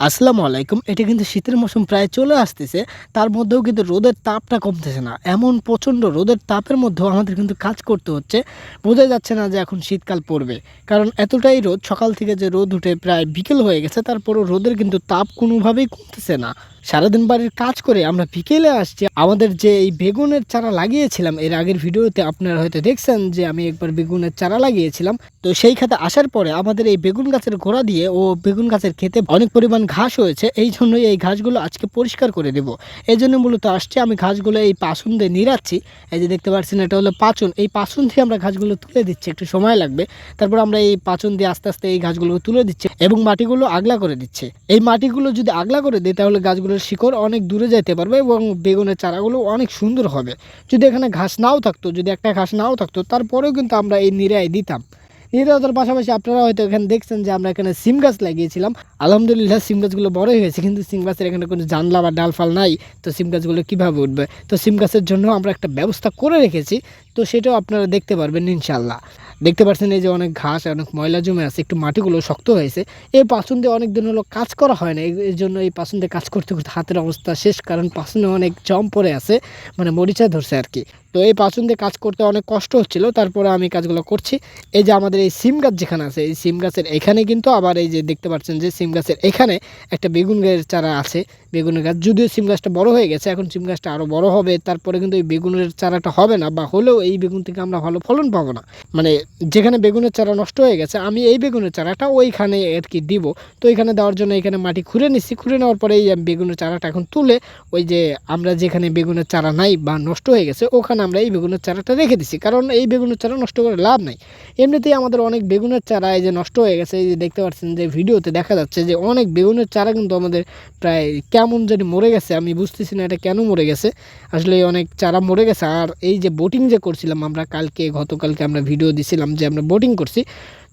আসসালামু আলাইকুম। এটা কিন্তু শীতের মৌসুম প্রায় চলে আসতেছে। তার মধ্যেও কিন্তু রোদের তাপটা কমতেছে না। এমন প্রচণ্ড রোদের তাপের মধ্যেও আমাদের কিন্তু কাজ করতে হচ্ছে। বোঝা যাচ্ছে না যে এখন শীতকাল পড়বে। কারণ এতটাই রোদ, সকাল থেকে যে রোদ উঠে প্রায় বিকেল হয়ে গেছে, তারপরও রোদের কিন্তু তাপ কোনোভাবেই কমতেছে না। সারাদিন বাড়ির কাজ করে আমরা বিকেলে আসছি। আমাদের যে এই বেগুনের চারা লাগিয়েছিলাম, এর আগের ভিডিওতে আপনারা হয়তো দেখছেন যে আমি একবার বেগুনের চারা লাগিয়েছিলাম। তো সেই খাতে আসার পরে আমাদের এই বেগুন গাছের গোড়া দিয়ে ও বেগুন গাছের খেতে অনেক পরিমাণ ঘাস হয়েছে, এই জন্যই এই ঘাসগুলো আজকে পরিষ্কার করে দেব। এই জন্য মূলত আসছে, আমি ঘাসগুলো এই পাসুন দিয়ে নিরাচ্ছি এই যে দেখতে পাচ্ছেন, এটা হলো পাচন। এই পাচন দিয়ে আমরা ঘাসগুলো তুলে দিচ্ছি, একটু সময় লাগবে। তারপর আমরা এই পাচন দিয়ে আস্তে আস্তে এই ঘাসগুলো তুলে দিচ্ছি এবং মাটিগুলো আগলা করে দিচ্ছে। এই মাটিগুলো যদি আগলা করে দিই, তাহলে গাছগুলোর শিকড় অনেক দূরে যেতে পারবে এবং বেগুনের চারাগুলো অনেক সুন্দর হবে। যদি এখানে ঘাস নাও থাকতো, যদি একটা ঘাস নাও থাকতো, তারপরেও কিন্তু আমরা এই নিরায় দিতাম। নিরাতার পাশাপাশি আপনারা হয়তো এখানে দেখছেন যে আমরা এখানে সিম গাছ লাগিয়েছিলাম। আলহামদুলিল্লাহ সিম গাছগুলো বড়ই হয়েছে, কিন্তু সিম গাছের এখানে কোনো জানলা বা ডালফাল নাই। তো সিম গাছগুলো কীভাবে উঠবে? তো সিম গাছের জন্য আমরা একটা ব্যবস্থা করে রেখেছি। তো সেটাও আপনারা দেখতে পারবেন ইনশাল্লাহ দেখতে পাচ্ছেন এই যে অনেক ঘাস, অনেক ময়লা জমে আছে, একটু মাটিগুলো শক্ত হয়েছে। এই পাচন দিয়ে অনেক দিন হলো কাজ করা হয় না, এই- জন্য এই পাচন দিয়ে কাজ করতে করতে হাতের অবস্থা শেষ, কারণ পাচনে অনেক জম পড়ে আছে মানে মরিচা ধরছে আর কি। তো এই পাচন দিয়ে কাজ করতে অনেক কষ্ট হচ্ছিল, তারপরে আমি কাজগুলো করছি। এই যে আমাদের এই সিম গাছ যেখানে আছে, এই সিম গাছের এখানে কিন্তু আবার এই যে দেখতে পাচ্ছেন যে সিম গাছের এখানে একটা বেগুন গাছের চারা আছে বেগুনের গাছ। যদিও সিম গাছটা বড় হয়ে গেছে, এখন সিম গাছটা আরও বড় হবে, তারপরে কিন্তু এই বেগুনের চারাটা হবে না, বা হলেও এই বেগুন থেকে আমরা ভালো ফলন পাবো না। মানে যেখানে বেগুনের চারা নষ্ট হয়ে গেছে, আমি এই বেগুনের চারাটা ওইখানে আর কি দিব। তো এখানে দেওয়ার জন্য এখানে মাটি খুঁড়ে নিচ্ছি খুঁড়ে নেওয়ার পরে এই বেগুনের চারাটা এখন তুলে ওই যে আমরা যেখানে বেগুনের চারা নাই বা নষ্ট হয়ে গেছে, ওখানে আমরা এই বেগুনের চারাটা রেখে দিচ্ছি কারণ এই বেগুনের চারা নষ্ট করে লাভ নাই। এমনিতেই আমাদের অনেক বেগুনের চারা এই যে নষ্ট হয়ে গেছে, এই যে দেখতে পাচ্ছেন যে ভিডিওতে দেখা যাচ্ছে যে অনেক বেগুনের চারা কিন্তু আমাদের প্রায় কেমন জানি মরে গেছে, আমি বুঝতেছি না এটা কেন মরে গেছে। আসলে অনেক চারা মরে গেছে, আর এই যে বোটিং যে করছিলাম আমরা কালকে, গতকালকে আমরা ভিডিও দিছিলাম যে আমরা বোটিং করছি।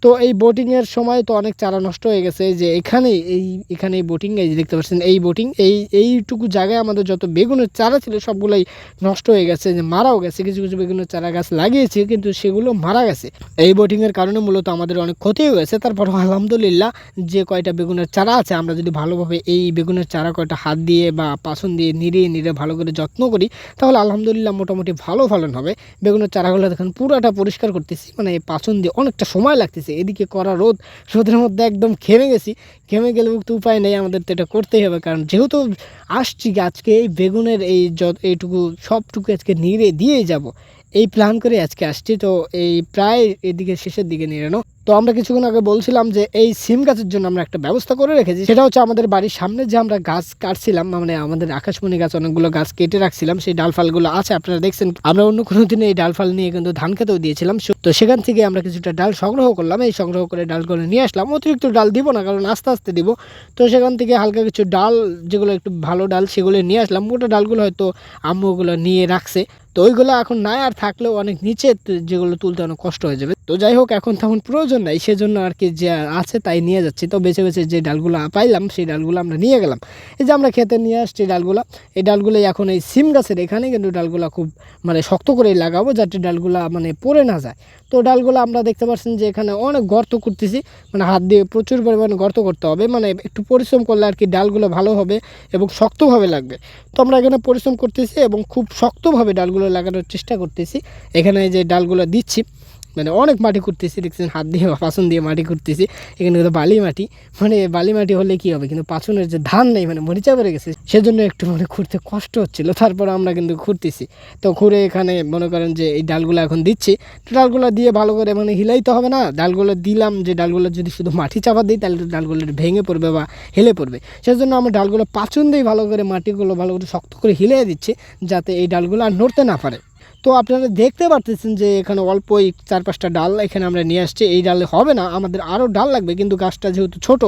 তো এই বোটিংয়ের সময় তো অনেক চারা নষ্ট হয়ে গেছে। যে এখানে এই এখানে এই বোটিং এই যে দেখতে পাচ্ছেন, এই বোটিং এই, এইটুকু জায়গায় আমাদের যত বেগুনের চারা ছিল সবগুলোই নষ্ট হয়ে গেছে। যে মারাও গেছে, কিছু কিছু বেগুনের চারা গাছ লাগিয়েছি, কিন্তু সেগুলো মারা গেছে। এই বোটিংয়ের কারণে মূলত আমাদের অনেক ক্ষতি হয়ে গেছে। তারপর আলহামদুলিল্লাহ যে কয়টা বেগুনের চারা আছে, আমরা যদি ভালোভাবে এই বেগুনের চারা কয়টা হাত দিয়ে বা পাসন দিয়ে নিড়িয়ে নিড়ে ভালো করে যত্ন করি, তাহলে আলহামদুলিল্লাহ মোটামুটি ভালো ফলন হবে। বেগুনের চারাগুলো দেখেন পুরোটা পরিষ্কার করতেছি মানে পাচন দিয়ে অনেকটা সময় লাগতেছে। এদিকে করা রোদ, রোদের মধ্যে একদম খেমে গেছি। খেমে গেলে তো উপায় নেই, আমাদের তো এটা করতেই হবে, কারণ যেহেতু আসছি আজকে এই বেগুনের এই যত, এইটুকু সবটুকু আজকে নিড়ে দিয়েই যাব। এই প্ল্যান করে আজকে আসছি, তো এই প্রায় এদিকে শেষের দিকে নিড়ানো। তো আমরা কিছুক্ষণ আগে বলছিলাম যে এই সিম গাছের জন্য আমরা একটা ব্যবস্থা করে রেখেছি। সেটা হচ্ছে আমাদের বাড়ির সামনে যে আমরা গাছ কাটছিলাম মানে আমাদের আকাশমণি গাছ অনেকগুলো গাছ কেটে রাখছিলাম, সেই ডালফালগুলো আছে, আপনারা দেখছেন। আমরা অন্য কোনো দিনে এই ডালফাল নিয়ে কিন্তু ধান খেতেও দিয়েছিলাম। তো সেখান থেকে আমরা কিছুটা ডাল সংগ্রহ করলাম। এই সংগ্রহ করে ডালগুলো নিয়ে আসলাম। অতিরিক্ত ডাল দিব না, কারণ আস্তে আস্তে দিব। তো সেখান থেকে হালকা কিছু ডাল, যেগুলো একটু ভালো ডাল, সেগুলো নিয়ে আসলাম। মোটা ডালগুলো হয়তো আম্মু ওগুলো নিয়ে রাখছে। তো ওইগুলো এখন নাই, আর থাকলেও অনেক নিচে যেগুলো তুলতে অনেক কষ্ট হয়ে যাবে। তো যাই হোক, এখন তেমন প্রয়োজন নাই, সেজন্য আর কি যে আছে তাই নিয়ে যাচ্ছি। তো বেছে বেছে যে ডালগুলো পাইলাম, সেই ডালগুলো আমরা নিয়ে গেলাম। এই যে আমরা খেতে নিয়ে আসছি ডালগুলো, এই ডালগুলো এখন এই সিম গাছের এখানে কিন্তু ডালগুলো খুব মানে শক্ত করে লাগাবো যাতে ডালগুলো মানে পড়ে না যায়। তো ডালগুলো আমরা দেখতে পাচ্ছেন যে এখানে অনেক গর্ত করতেছি মানে হাত দিয়ে প্রচুর পরিমাণে গর্ত করতে হবে মানে একটু পরিশ্রম করলে আর কি ডালগুলো ভালো হবে এবং শক্তভাবে লাগবে। তো আমরা এখানে পরিশ্রম করতেছি এবং খুব শক্তভাবে ডালগুলো লাগানোর চেষ্টা করতেছি। এখানে যে ডালগুলো দিচ্ছি মানে অনেক মাটি করতেছি দেখছেন? হাত দিয়ে বা পাচন দিয়ে মাটি করতেছি এখানে কিন্তু বালি মাটি। মানে বালি মাটি হলে কি হবে? কিন্তু পাচনের যে ধান নেই মানে মরিচা বেড়ে গেছে, সেজন্য একটু মানে খুঁড়তে কষ্ট হচ্ছিল। তারপর আমরা কিন্তু খুঁড়তেছি। তো খুঁড়ে এখানে মনে করেন যে এই ডালগুলো এখন দিচ্ছি। ডালগুলো দিয়ে ভালো করে মানে হিলাইতে হবে না? ডালগুলো দিলাম যে ডালগুলো যদি শুধু মাটি চাপা দিই, তাহলে ডালগুলো ভেঙে পড়বে বা হেলে পড়বে। সেজন্য আমরা ডালগুলো পাচন দিয়ে ভালো করে মাটিগুলো ভালো করে শক্ত করে হিলিয়ে দিচ্ছি, যাতে এই ডালগুলো আর নড়তে না পারে। তো আপনারা দেখতে পারতেছেন যে এখানে অল্প এই চার পাঁচটা ডাল এখানে আমরা নিয়ে আসছি। এই ডালে হবে না, আমাদের আরও ডাল লাগবে, কিন্তু গাছটা যেহেতু ছোট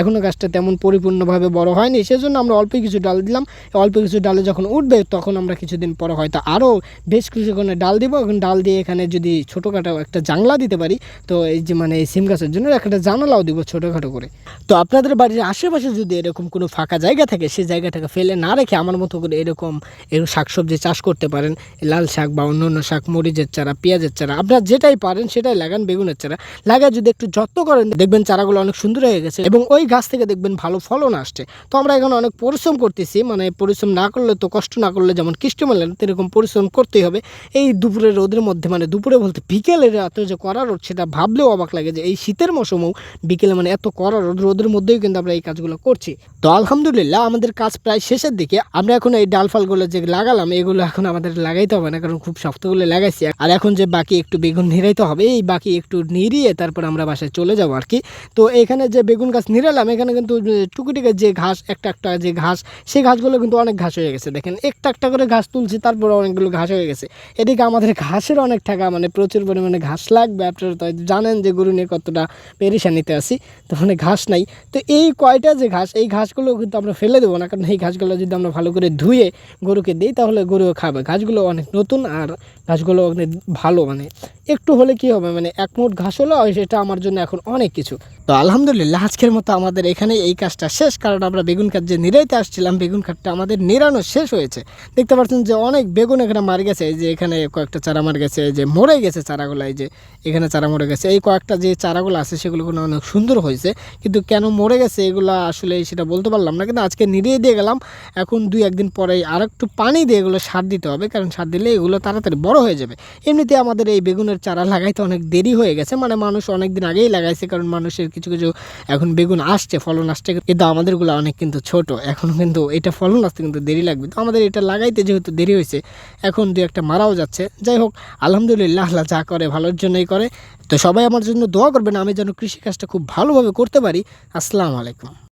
এখনও গাছটা তেমন পরিপূর্ণভাবে বড় হয়নি, সেজন্য আমরা অল্প কিছু ডাল দিলাম। অল্প কিছু ডালে যখন উঠবে, তখন আমরা কিছুদিন পরে হয়তো আরও বেশ কিছুক্ষণে ডাল দিব। এখন ডাল দিয়ে এখানে যদি ছোটোখাটো একটা জানলা দিতে পারি, তো এই যে মানে এই সিম গাছের জন্য একটা জানালাও দিব ছোটোখাটো করে। তো আপনাদের বাড়ির আশেপাশে যদি এরকম কোনো ফাঁকা জায়গা থাকে সেই জায়গাটাকে ফেলে না রেখে আমার মতো করে এরকম এরকম শাকসবজি চাষ করতে পারেন, লাল শাক বা বা অন্য অন্য শাক মরিচের চারা, পেঁয়াজের চারা, আপনারা যেটাই পারেন সেটাই লাগান, বেগুনের চারা। লাগায় যদি একটু যত্ন করেন, দেখবেন চারাগুলো অনেক সুন্দর হয়ে গেছে এবং ওই গাছ থেকে দেখবেন ভালো ফলন আসছে। তো আমরা এখানে অনেক পরিশ্রম করতেছি মানে পরিশ্রম না করলে তো কষ্ট না করলে যেমন কৃষ্টি মেলেন এরকম পরিশ্রম করতেই হবে। এই দুপুরে রোদের মধ্যে মানে দুপুরে বলতে বিকেলের এত যে কড়া রোদ, সেটা ভাবলেও অবাক লাগে যে এই শীতের মৌসুমেও বিকেলে মানে এত কড়া রোদ, রোদের মধ্যেই কিন্তু আমরা এই কাজগুলো করছি। তো আলহামদুলিল্লাহ, আমাদের কাজ প্রায় শেষের দিকে। আমরা এখন এই ডাল ফালগুলো যে লাগালাম, এগুলো এখন আমাদের লাগাইতে হবে না, কারণ খুব শক্তগুলো লাগাইছি। আর এখন যে বাকি একটু বেগুন নিরাইতে হবে, এই বাকি একটু নিরিয়ে তারপর আমরা বাসায় চলে যাব আর কি। তো এখানে যে বেগুন গাছ নিরালাম এখানে কিন্তু টুকুটিকে যে ঘাস, একটা একটা যে ঘাস সেই ঘাসগুলো কিন্তু অনেক ঘাস হয়ে গেছে। দেখেন, একটা একটা করে ঘাস তুলছি, তারপর অনেকগুলো ঘাস হয়ে গেছে। এদিকে আমাদের ঘাসের অনেক টাকা মানে প্রচুর পরিমাণে ঘাস লাগবে। আপনারা তো জানেন যে গরু নিয়ে কতটা পেরেশানিতে আছি, তো মানে ঘাস নাই। তো এই কয়টা যে ঘাস, এই ঘাসগুলো কিন্তু আমরা ফেলে দেবো না। কারণ এই ঘাসগুলো যদি আমরা ভালো করে ধুয়ে গরুকে দিই, তাহলে গরুও খাবে। ঘাসগুলো অনেক নতুন আর ঘাসগুলো অনেক ভালো মানে একটু হলে কি হবে মানে এক মুঠ ঘাস হলো সেটা আমার জন্য এখন অনেক কিছু। তো আলহামদুলিল্লাহ, আজকের মতো আমাদের এখানে এই কাজটা শেষ। কারণ আমরা বেগুন কাঠ যে নিরাইতে আসছিলাম, বেগুন কাঠটা আমাদের নিরানো শেষ হয়েছে। দেখতে পাচ্ছেন যে অনেক বেগুন এখানে মারা গেছে, এই যে এখানে কয়েকটা চারা মারা গেছে, এই যে মরে গেছে চারাগুলো, এই যে এখানে চারা মরে গেছে। এই কয়েকটা যে চারাগুলো আছে, সেগুলো কোনো অনেক সুন্দর হয়েছে। কিন্তু কেন মরে গেছে এগুলো আসলে সেটা বলতে পারলাম না, কিন্তু আজকে নিরিয়ে দিয়ে গেলাম। এখন দুই একদিন পরে আর একটু পানি দিয়ে এগুলো সার দিতে হবে, কারণ সার দিলে এগুলো তাড়াতাড়ি বড় হয়ে যাবে। এমনিতে আমাদের এই বেগুনের চারা লাগাইতে অনেক দেরি হয়ে গেছে। মানে মানুষ অনেক দিন আগেই লাগাইছে, কারণ মানুষের কিছু কিছু এখন বেগুন আসছে, ফলন আসছে। কিন্তু আমাদেরগুলো অনেক কিন্তু ছোট, এখন কিন্তু এটা ফলন আসতে কিন্তু দেরি লাগবে। তো আমাদের এটা লাগাইতে যেহেতু দেরি হয়েছে, এখন দু একটা মারাও যাচ্ছে। যাই হোক, আলহামদুলিল্লাহ আল্লাহ যা করে ভালোর জন্যই করে। তো সবাই আমার জন্য দোয়া করবেন, আমি যেন কৃষিকাজটা খুব ভালোভাবে করতে পারি। আসসালামু আলাইকুম।